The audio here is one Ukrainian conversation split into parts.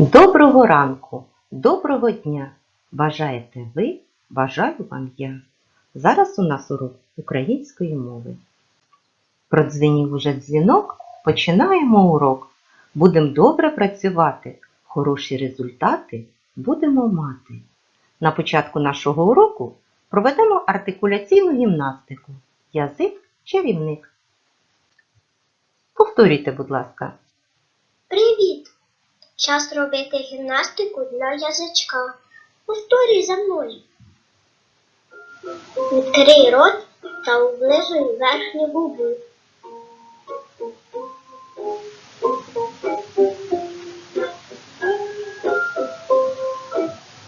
Доброго ранку, доброго дня! Бажаєте ви, бажаю вам я. Зараз у нас урок української мови. Продзвенів уже дзвінок, починаємо урок. Будемо добре працювати, хороші результати будемо мати. На початку нашого уроку проведемо артикуляційну гімнастику. Язик чарівник. Повторюйте, будь ласка. Привіт! Час робити гімнастику для язичка. Повторюй за мною. Відкрий рот та облизуй верхню губу.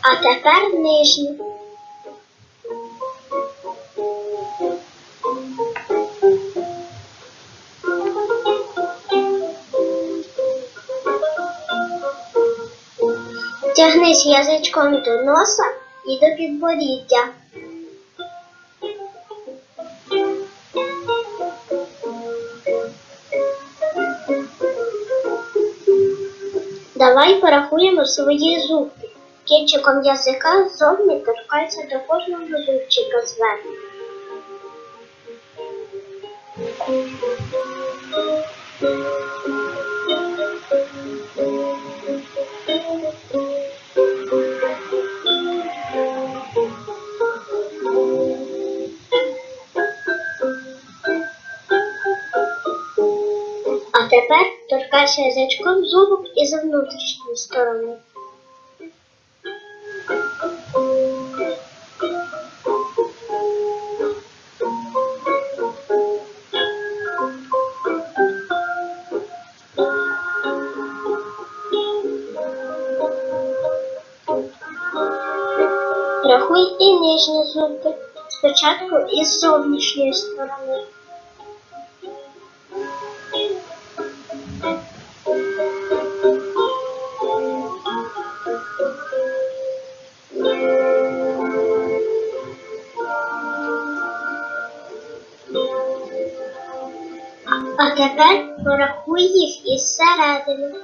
А тепер нижню. Тягнись язичком до носа і до підборіддя. Давай порахуємо свої зубки. Кінчиком язика ззовні торкайся до кожного зубчика зверху. Торкайся язичком зубок із внутрішньої сторони. Рахуй і нижні зубки. Спочатку із зовнішньої сторони. Тепер порахуй їх із середини.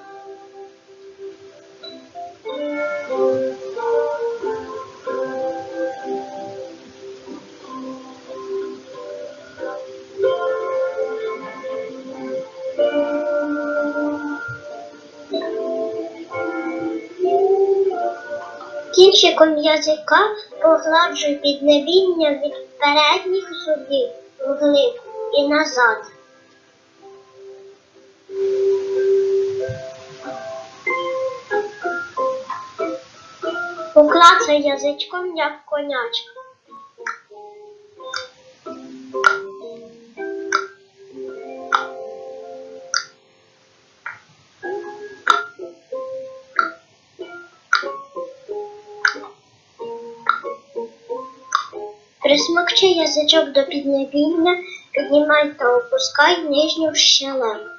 Кінчиком язика погладжуй піднебіння від передніх зубів вглиб і назад. Поклацай язичком, як конячка. Присмокчи язичок до піднебіння, піднімай та опускай нижню щелепу.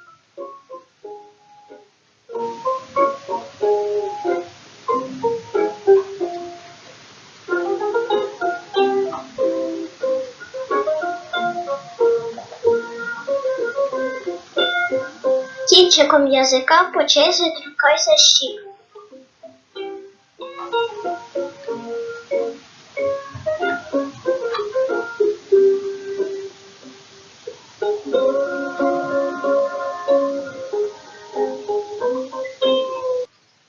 Кінчиком язика по черзі торкайся щік.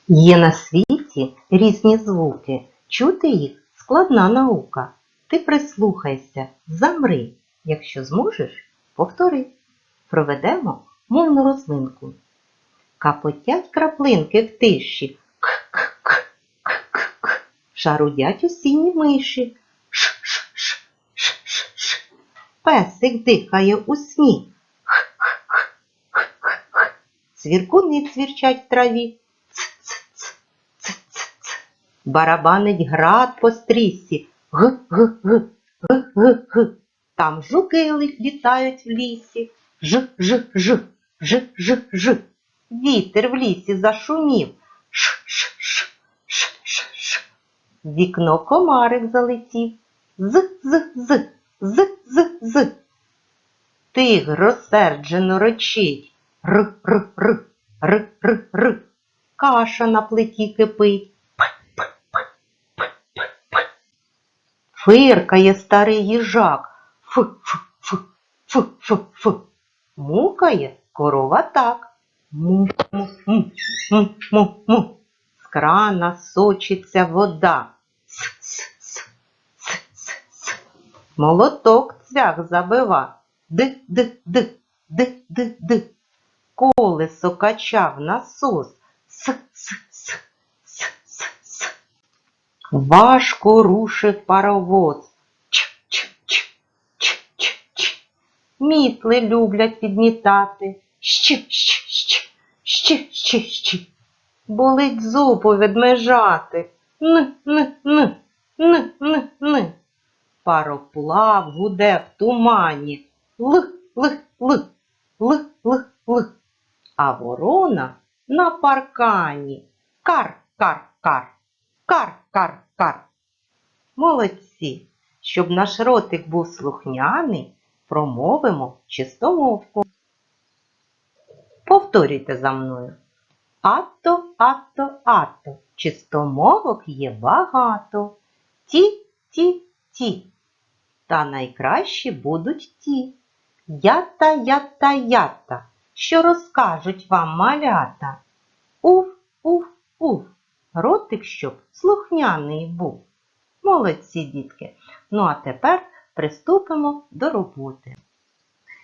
Є на світі різні звуки. Чути їх складна наука. Ти прислухайся, замри. Якщо зможеш, повтори. Проведемо мовну розминку. Капотять краплинки в тиші. К-к-к-к-к-к. Шарудять осінні миші. Ш-ш-ш-ш-ш-ш. Песик дихає у сні. Х-х-х-х-х. Цвіркуни цвірчать в траві. Барабанить град по стрісі. Г-г-г, г-г-г. Там жуки літають в лісі. Ж-ж-ж, ж-ж-ж. Вітер в лісі зашумів. Ш-ш-ш, ш-ш-ш. Вікно комарик залетів. З-з-з, з-з-з. Тигр розсерджено речить. Р-р-р, р-р-р. каша на плиті кипить. Фиркає старий їжак. Фу. Мукає корова так. Му, му, му, му, му, му. З крана сочиться вода. С, с, с, с, с, с. Молоток цвях забива. Ди, ди. Колесо качав насос. С, с, с, с, с, с. Важко рушив паровоз. Мітли люблять підмітати. Щ, щ, щ, щ. Болить зуб у ведмежати. Н, н, н, н, н, н. Пароплав гуде в тумані. Л, л, л, л, л, л. А ворона на паркані. Кар, кар, кар, кар, кар, кар. Молодці! Щоб наш ротик був слухняний, промовимо чистомовку. Повторюйте за мною. Ато, ато, ато. Чистомовок є багато. Ті, ті, ті. Та найкращі будуть ті. Ята, ята, ята, що розкажуть вам малята. Уф, уф, уф. Ротик, щоб слухняний був. Молодці, дітки. Ну а тепер приступимо до роботи.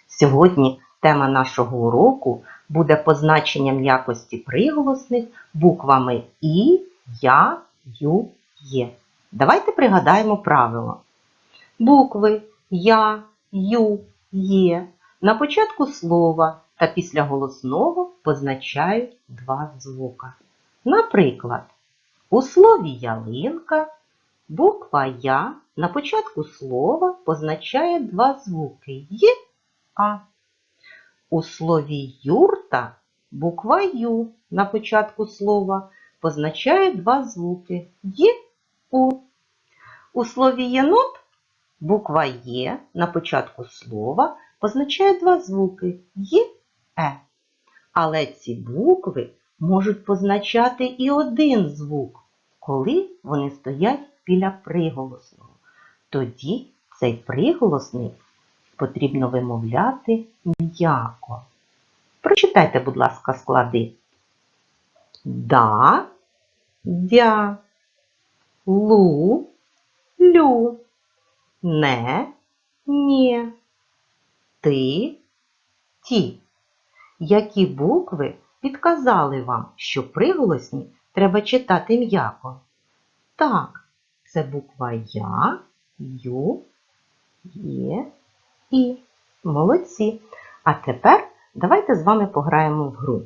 Сьогодні тема нашого уроку буде позначенням якості приголосних буквами І, Я, Ю, Є. Давайте пригадаємо правило. Букви Я, Ю, Є на початку слова та після голосного позначають два звука. Наприклад, у слові ялинка буква Я на початку слова позначає два звуки Є, А. У слові юрта буква Ю на початку слова позначає два звуки Є, У. У слові єнот буква Є на початку слова позначає два звуки Є, Е. Але ці букви можуть позначати і один звук, коли вони стоять біля приголосного. Тоді цей приголосний потрібно вимовляти м'яко. Прочитайте, будь ласка, склади. Да, дя, лу, лю, не, нє, ти, ті. Які букви підказали вам, що приголосні треба читати м'яко? Так, це буква Я, Ю, Є, І. Молодці. А тепер давайте з вами пограємо в гру.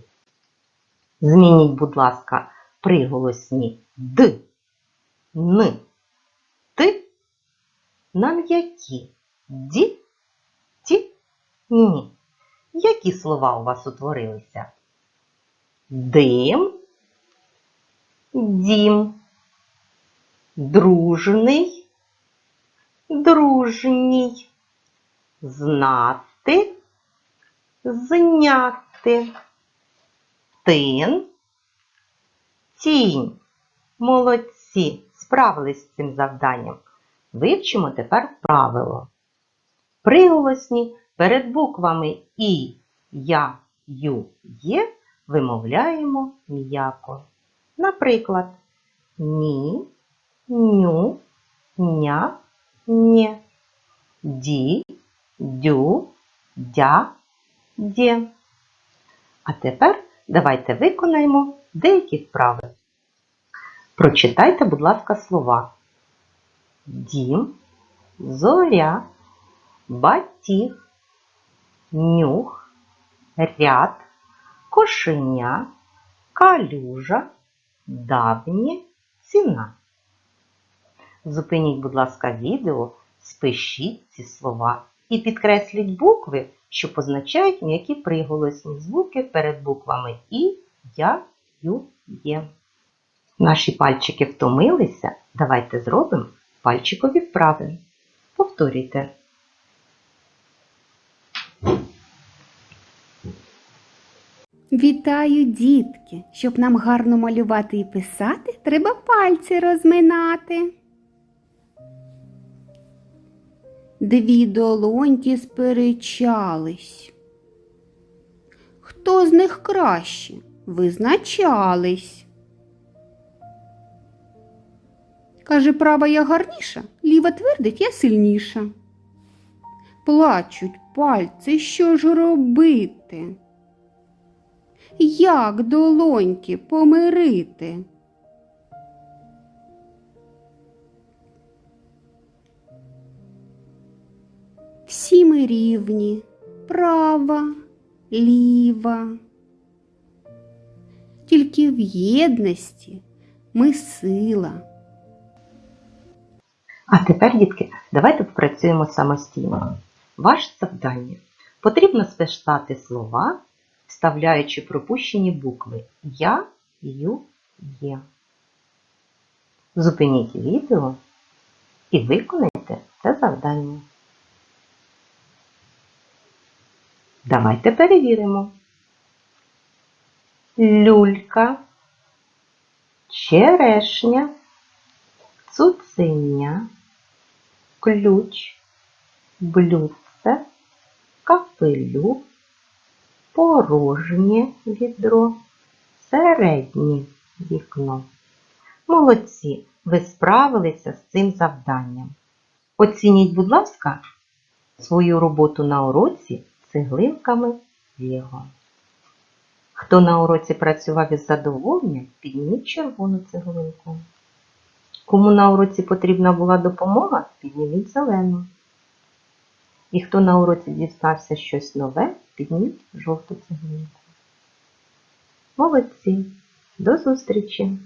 Змініть, будь ласка, приголосні Д, Н, Т на м'які Ді, Ті, Ні. Які слова у вас утворилися? Дим, дім, дружний, дружній, знати, зняти, тин, тінь. Молодці, справились з цим завданням. Вивчимо тепер правило. Приголосні перед буквами І, Я, Ю, Є вимовляємо м'яко. Наприклад, ні, ню, ня, нє, ді, дю, дя, дє. А тепер давайте виконаємо деякі вправи. Прочитайте, будь ласка, слова. Дім, зоря, батіг, нюх, ряд, кошеня, калюжа, давнє, ціна. Зупиніть, будь ласка, відео, спишіть ці слова і підкресліть букви, що позначають м'які приголосні звуки перед буквами І, Я, Ю, Є. Наші пальчики втомилися. Давайте зробимо пальчикові вправи. Повторюйте. Вітаю, дітки! Щоб нам гарно малювати і писати, треба пальці розминати. Дві долоньки сперечались. Хто з них краще? Визначались. Каже, права я гарніша, ліва твердить я сильніша. Плачуть пальці, що ж робити? Як долоньки помирити? Всі ми рівні, права, ліва. Тільки в єдності ми сила. А тепер, дітки, давайте попрацюємо самостійно. Ваше завдання. Потрібно списати слова, вставляючи пропущені букви Я, Ю, Є. Зупиніть відео і виконайте це завдання. Давайте перевіримо. Люлька, черешня, цуценя, ключ, блюдце, капелюх, порожнє відро, середнє вікно. Молодці, ви справилися з цим завданням. Оцініть, будь ласка, свою роботу на уроці цеглинками Лего. Хто на уроці працював із задоволенням, підніміть червону цеглинку. Кому на уроці потрібна була допомога, підніміть зелену. І хто на уроці дістався щось нове, підніміть жовту цеглинку. Молодці! До зустрічі!